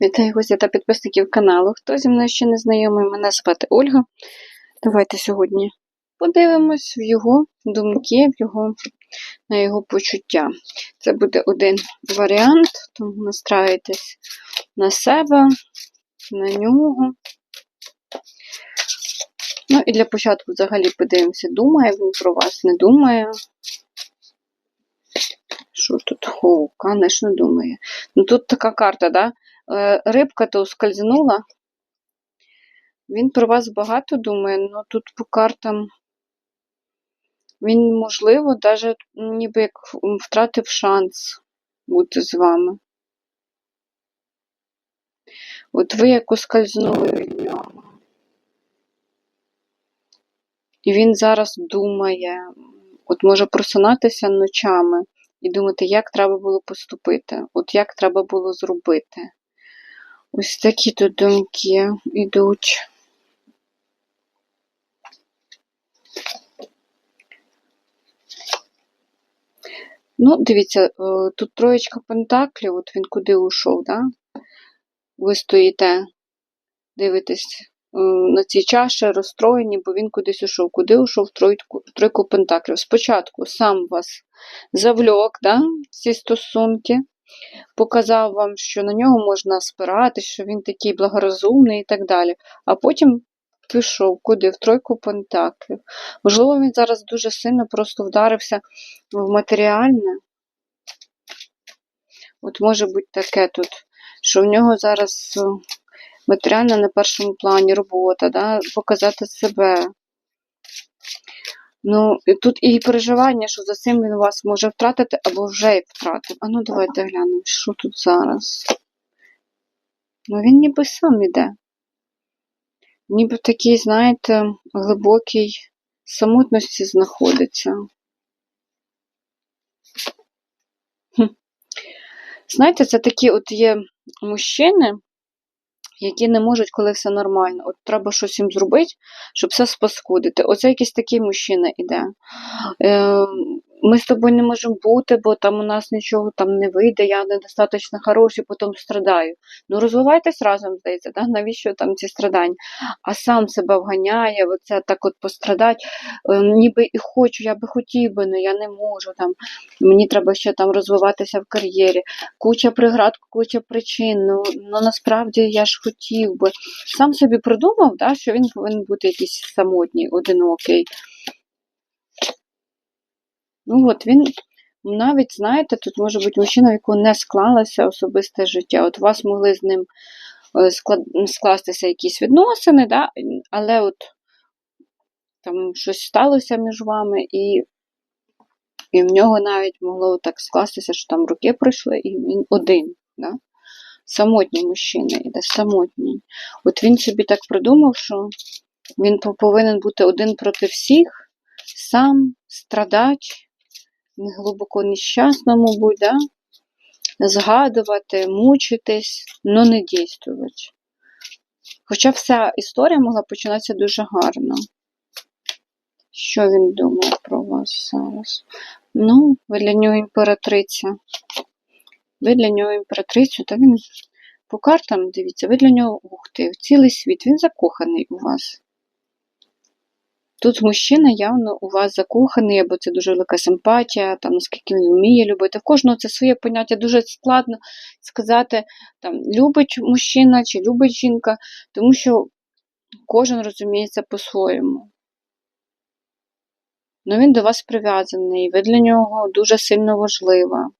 Вітаю гостя та підписників каналу. Хто зі мною ще не знайомий, мене звати Ольга. Давайте сьогодні подивимось в його думки, в його, на його почуття. Це буде один варіант, тому настраюйтесь на себе, на нього. Ну і для початку взагалі подивимося, думає він про вас, не думає. Що тут? О, звісно, думає. Ну тут така карта, да? Е, Рибка то ускользнула. Він про вас багато думає, але тут по картам він, можливо, навіть ніби як втратив шанс бути з вами. От ви як ускользнули від нього. І він зараз думає, от може просинатися ночами і думати, як треба було поступити, от як треба було зробити. Ось такі тут думки йдуть. Ну, дивіться, е, тут троєчка пентаклів, от він куди ушов, да? Ви стоїте, дивитесь е, на ці чаші, розстроєні, бо він кудись ушов. Куди ушов тройку, тройку пентаклів? Спочатку сам вас завльок, да? ці стосунки показав вам, що на нього можна спиратись, що він такий благорозумний і так далі. А потім пішов куди? В тройку пентаклів. Можливо, він зараз дуже сильно просто вдарився в матеріальне. От може бути таке тут, що в нього зараз матеріальне на першому плані робота, да? показати себе. Ну, тут і переживання, що за цим він вас може втратити або вже і втратив. А ну давайте глянемо, що тут зараз. Ну, він ніби сам іде. Ніби в такій, знаєте, глибокій самотності знаходиться. Хм. Знаєте, це такі от є мужчини, які не можуть, коли все нормально. От треба щось їм зробити, щоб все спаскудити. Оце якийсь такий мужчина іде. Е, ми з тобою не можемо бути, бо там у нас нічого там не вийде, я недостатньо хороший, потім страдаю. Ну, розвивайтесь разом, здається, да? навіщо там ці страдання? А сам себе вганяє, оце так от пострадати. Е, ніби і хочу, я би хотів би, але я не можу. Там, Мені треба ще там розвиватися в кар'єрі. Куча преград, куча причин. Ну, ну насправді я ж хотів би. Сам собі придумав, да, що він повинен бути якийсь самотній, одинокий. Ну от він навіть, знаєте, тут може бути мужчина, в якого не склалося особисте життя. От у вас могли з ним е, скластися якісь відносини, да? але от там щось сталося між вами, і і в нього навіть могло так скластися, що там роки пройшли, і він один. Да? Самотній мужчина іде, самотній. От він собі так придумав, що він повинен бути один проти всіх, сам страдати глибоко нещасному будь, да? згадувати, мучитись, але не дійствувати. Хоча вся історія могла починатися дуже гарно. Що він думає про вас зараз? Ну, ви для нього імператриця. Ви для нього імператрицю, та він по картам, дивіться, ви для нього ух ти, цілий світ, він закоханий у вас. Тут мужчина явно у вас закоханий, або це дуже велика симпатія, там, наскільки він вміє любити. В кожного це своє поняття дуже складно сказати, там, любить мужчина чи любить жінка, тому що кожен розуміється по-своєму. Ну, він до вас прив'язаний, ви для нього дуже сильно важлива.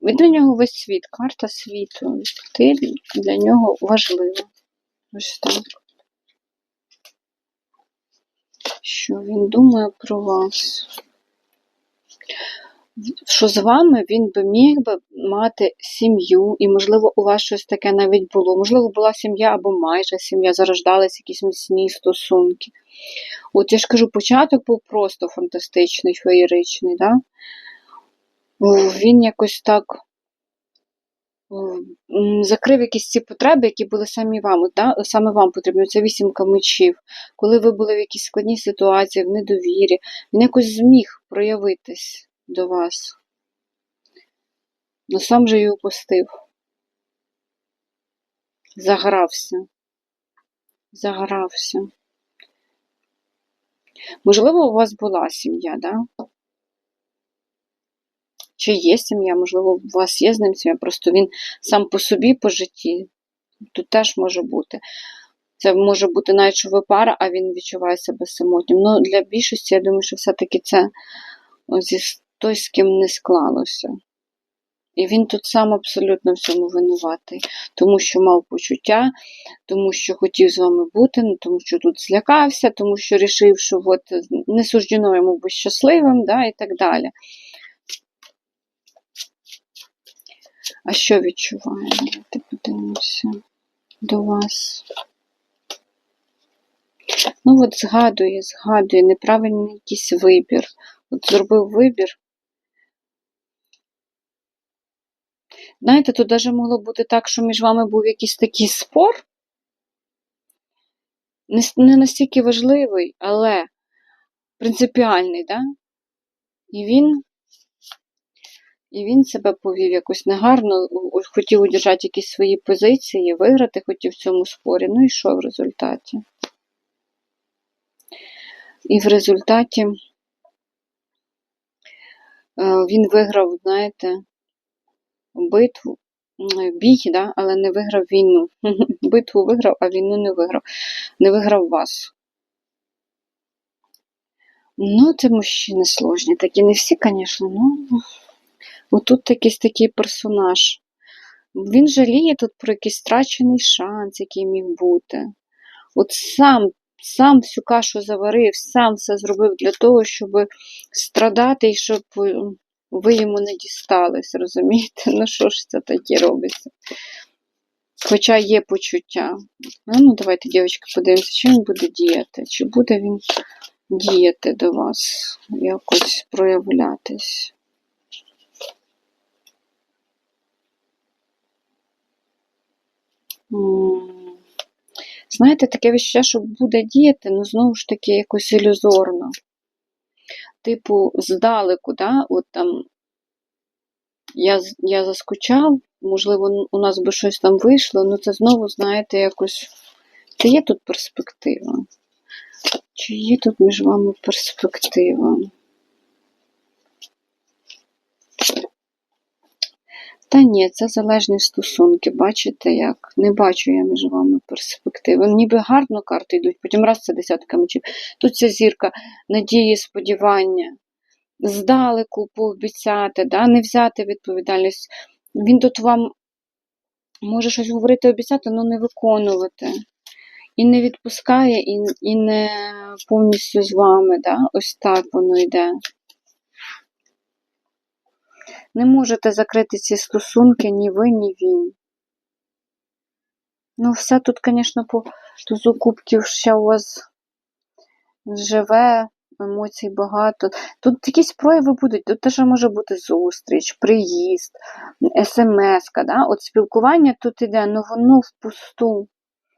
Ви для нього весь світ, карта світу. Ти для нього важлива. Ось так. Що він думає про вас? Що з вами він би міг би мати сім'ю, і, можливо, у вас щось таке навіть було. Можливо, була сім'я або майже сім'я, зарождались якісь міцні стосунки. От я ж кажу, початок був просто фантастичний, феєричний. Да? Він якось так закрив якісь ці потреби, які були самі вам, да? саме вам потрібні. Це вісімка мечів. Коли ви були в якійсь складній ситуації, в недовірі, він якось зміг проявитись до вас. Но сам же і упустив. Загрався. Загрався. Можливо, у вас була сім'я, да? Чи є сім'я, можливо, у вас є з ним сім'я, просто він сам по собі по житті. Тут теж може бути. Це може бути навіть, що ви пара, а він відчуває себе самотнім. Ну, для більшості, я думаю, що все-таки це зі той, з ким не склалося. І він тут сам абсолютно в цьому винуватий, тому що мав почуття, тому що хотів з вами бути, ну, тому що тут злякався, тому що рішив, що от не суждено йому бути щасливим, да, і так далі. А що відчуває? Давайте подивимося до вас. Ну, от згадує, згадує, неправильний якийсь вибір. От зробив вибір. Знаєте, тут навіть могло бути так, що між вами був якийсь такий спор. Не, настільки важливий, але принципіальний, да? І він і він себе повів якось негарно, хотів удержати якісь свої позиції, виграти хотів в цьому спорі. Ну і що в результаті? І в результаті е, він виграв, знаєте, битву, бій, да? але не виграв війну. Битву виграв, а війну не виграв. Не виграв вас. Ну, це мужчини сложні. Такі не всі, звісно, ну. Отут якийсь такий персонаж. Він жаліє тут про якийсь страчений шанс, який міг бути. От сам сам всю кашу заварив, сам все зробив для того, щоб страдати і щоб ви йому не дістались, розумієте? Ну, що ж це таке робиться? Хоча є почуття. Ну, давайте, дівчатки, подивимося, чи він буде діяти, чи буде він діяти до вас, якось проявлятись. Знаєте, таке відчуття, що буде діяти, ну знову ж таки, якось ілюзорно. Типу, здалеку, да, от там я я заскучав, можливо, у нас би щось там вийшло, але ну, це знову, знаєте, якось. Чи є тут перспектива? Чи є тут між вами перспектива? Та ні, це залежні стосунки. Бачите, як? Не бачу я між вами перспективи. Ніби гарно карти йдуть, потім раз це десятка мечів. Тут ця зірка, надії, сподівання. Здалеку пообіцяти, да? не взяти відповідальність. Він тут вам може щось говорити, обіцяти, але не виконувати. І не відпускає, і і не повністю з вами. Да? Ось так воно йде не можете закрити ці стосунки ні ви, ні він. Ну, все тут, звісно, по тузу ще у вас живе, емоцій багато. Тут якісь прояви будуть, тут теж може бути зустріч, приїзд, смс, да? от спілкування тут іде, ну, воно впусту,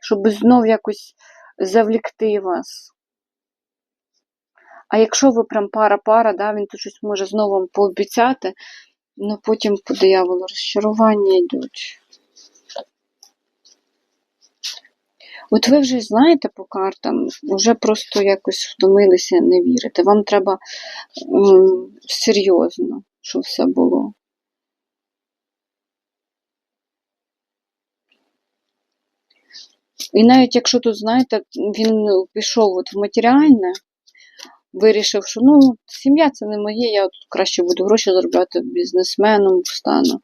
щоб знов якось завлікти вас. А якщо ви прям пара-пара, да, він тут щось може знову пообіцяти, Ну потім по дияволу розчарування йдуть. От ви вже знаєте по картам, вже просто якось втомилися, не вірите. Вам треба м, серйозно, щоб все було. І навіть якщо тут, знаєте, він пішов от в матеріальне, вирішив, що ну, сім'я це не моє, я тут краще буду гроші заробляти бізнесменом стану.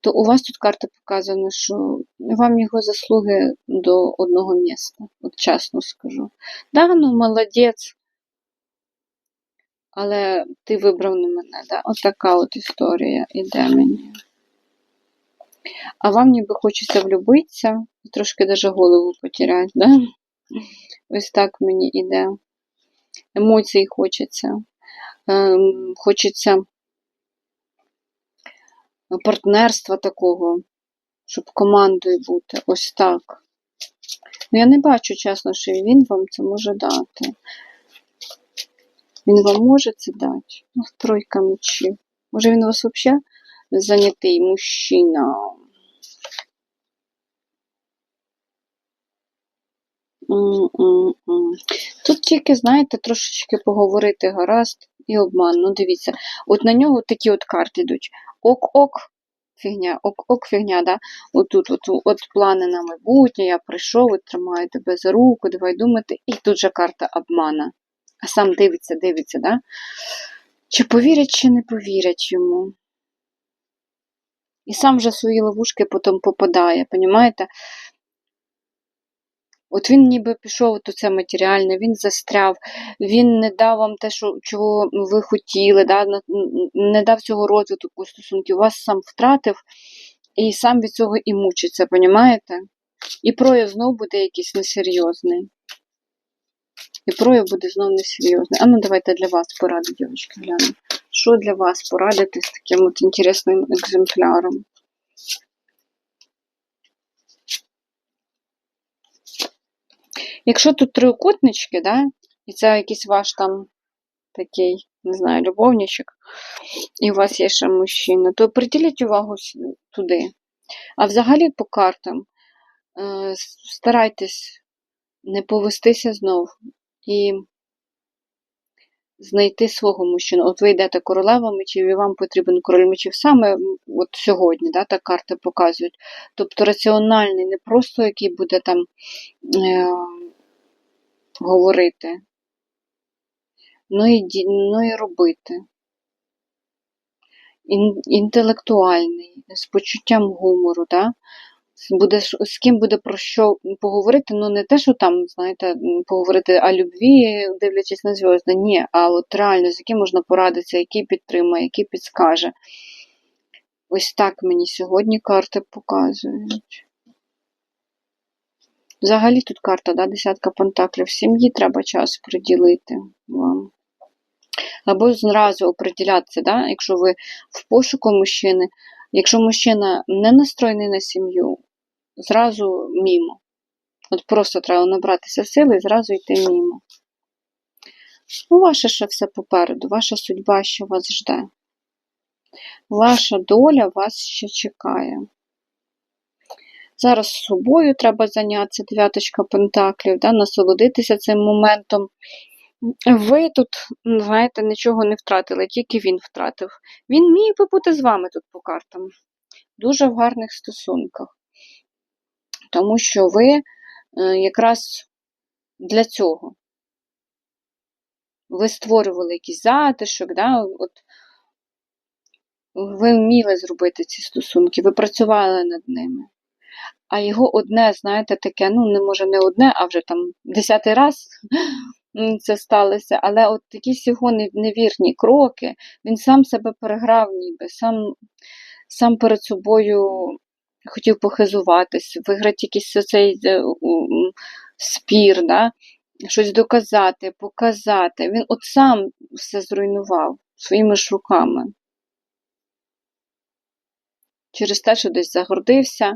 То у вас тут карта показана, що вам його заслуги до одного міста, от чесно скажу. Да, ну молодець, але ти вибрав не мене. Да? От така от історія іде мені. А вам ніби хочеться влюбитися трошки даже голову потеряти, да? Ось так мені іде емоцій хочеться. Ем, хочеться партнерства такого, щоб командою бути. Ось так. Ну, я не бачу, чесно, що він вам це може дати. Він вам може це дати? Тройка мечів. Може він у вас взагалі занятий мужчина? Тут тільки, знаєте, трошечки поговорити гаразд і обман. Ну, дивіться, от на нього такі от карти йдуть. Ок-ок, фігня, ок-ок, фігня, да? Отут, от, от плани на майбутнє, я прийшов, от тримаю тебе за руку, давай думати. І тут же карта обмана. А сам дивиться, дивиться, да? Чи повірять, чи не повірять йому. І сам вже свої ловушки потім попадає, понімаєте? От він ніби пішов у це матеріальне, він застряв, він не дав вам те, що, чого ви хотіли, да? не дав цього розвитку стосунків, вас сам втратив і сам від цього і мучиться, понімаєте? І прояв знов буде якийсь несерйозний. І прояв буде знов несерйозний. А ну давайте для вас поради, дівчатки, глянемо. Що для вас порадити з таким от інтересним екземпляром? Якщо тут трикутнички, да, і це якийсь ваш там такий, не знаю, любовничок, і у вас є ще мужчина, то приділіть увагу туди. А взагалі по картам е, старайтесь не повестися знов і знайти свого мужчину. От ви йдете королева мечів, і вам потрібен король мечів саме от сьогодні, да, так карти показують. Тобто раціональний, не просто який буде там е, говорити, ну і, ну і робити. Ін, інтелектуальний, з почуттям гумору, да? буде, з ким буде про що поговорити, ну не те, що там, знаєте, поговорити о любві, дивлячись на зв'язки, ні, а от реально, з яким можна порадитися, який підтримає, який підскаже. Ось так мені сьогодні карти показують. Взагалі тут карта, да, десятка пентаклів. Сім'ї треба час приділити вам. Або зразу оприділятися, да, якщо ви в пошуку мужчини. Якщо мужчина не настроєний на сім'ю, зразу мімо. От просто треба набратися сили і зразу йти мімо. Ну, ваше ще все попереду, ваша судьба ще вас жде. Ваша доля вас ще чекає. Зараз собою треба зайнятися, дев'яточка пентаклів, да, насолодитися цим моментом. Ви тут, знаєте, нічого не втратили, тільки він втратив. Він міг би бути з вами тут по картам. Дуже в гарних стосунках. Тому що ви е, якраз для цього. Ви створювали якийсь затишок, да? От ви вміли зробити ці стосунки, ви працювали над ними. А його одне, знаєте, таке, ну, не може не одне, а вже там десятий раз це сталося, але от якісь його невірні кроки, він сам себе переграв, ніби, сам сам перед собою хотів похизуватись, виграти якийсь цей е, спір, да? щось доказати, показати. Він от сам все зруйнував своїми ж руками. Через те, що десь загордився,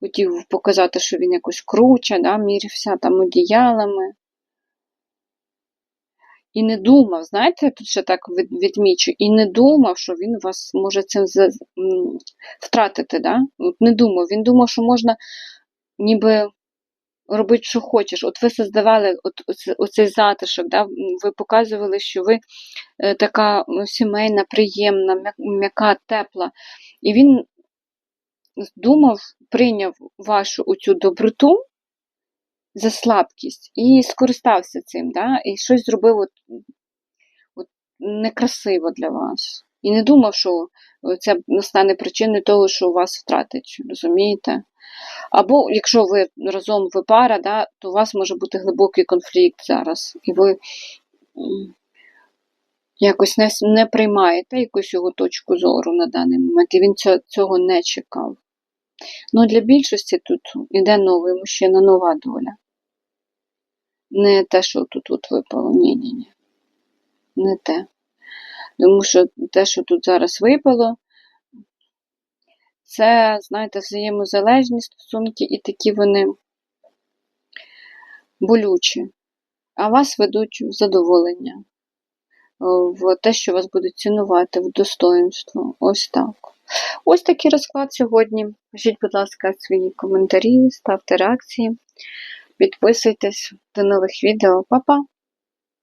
хотів показати, що він якось круче, да, мірився там одіялами. І не думав, знаєте, тут ще так відмічу, і не думав, що він вас може цим втратити. Да? От Не думав. Він думав, що можна ніби робити, що хочеш. От ви создавали от, оцей затишок, да? ви показували, що ви е, така сімейна, приємна, м'яка, тепла. І він думав, прийняв вашу оцю доброту за слабкість і скористався цим, да? і щось зробив от, от некрасиво для вас. І не думав, що це стане причиною того, що у вас втратить, розумієте? Або якщо ви разом ви пара, да, то у вас може бути глибокий конфлікт зараз, і ви якось не не приймаєте якусь його точку зору на даний момент, і він цього не чекав. Ну, для більшості тут іде новий мужчина, нова доля. Не те, що тут тут випало. Ні-ні-ні. Не те. Тому що те, що тут зараз випало, це, знаєте, взаємозалежні стосунки і такі вони болючі, а вас ведуть в задоволення, в те, що вас будуть цінувати, в достоинство. Ось так. Ось такий розклад сьогодні. Пишіть, будь ласка, свої коментарі, ставте реакції. підписуйтесь. До нових відео. Па-па!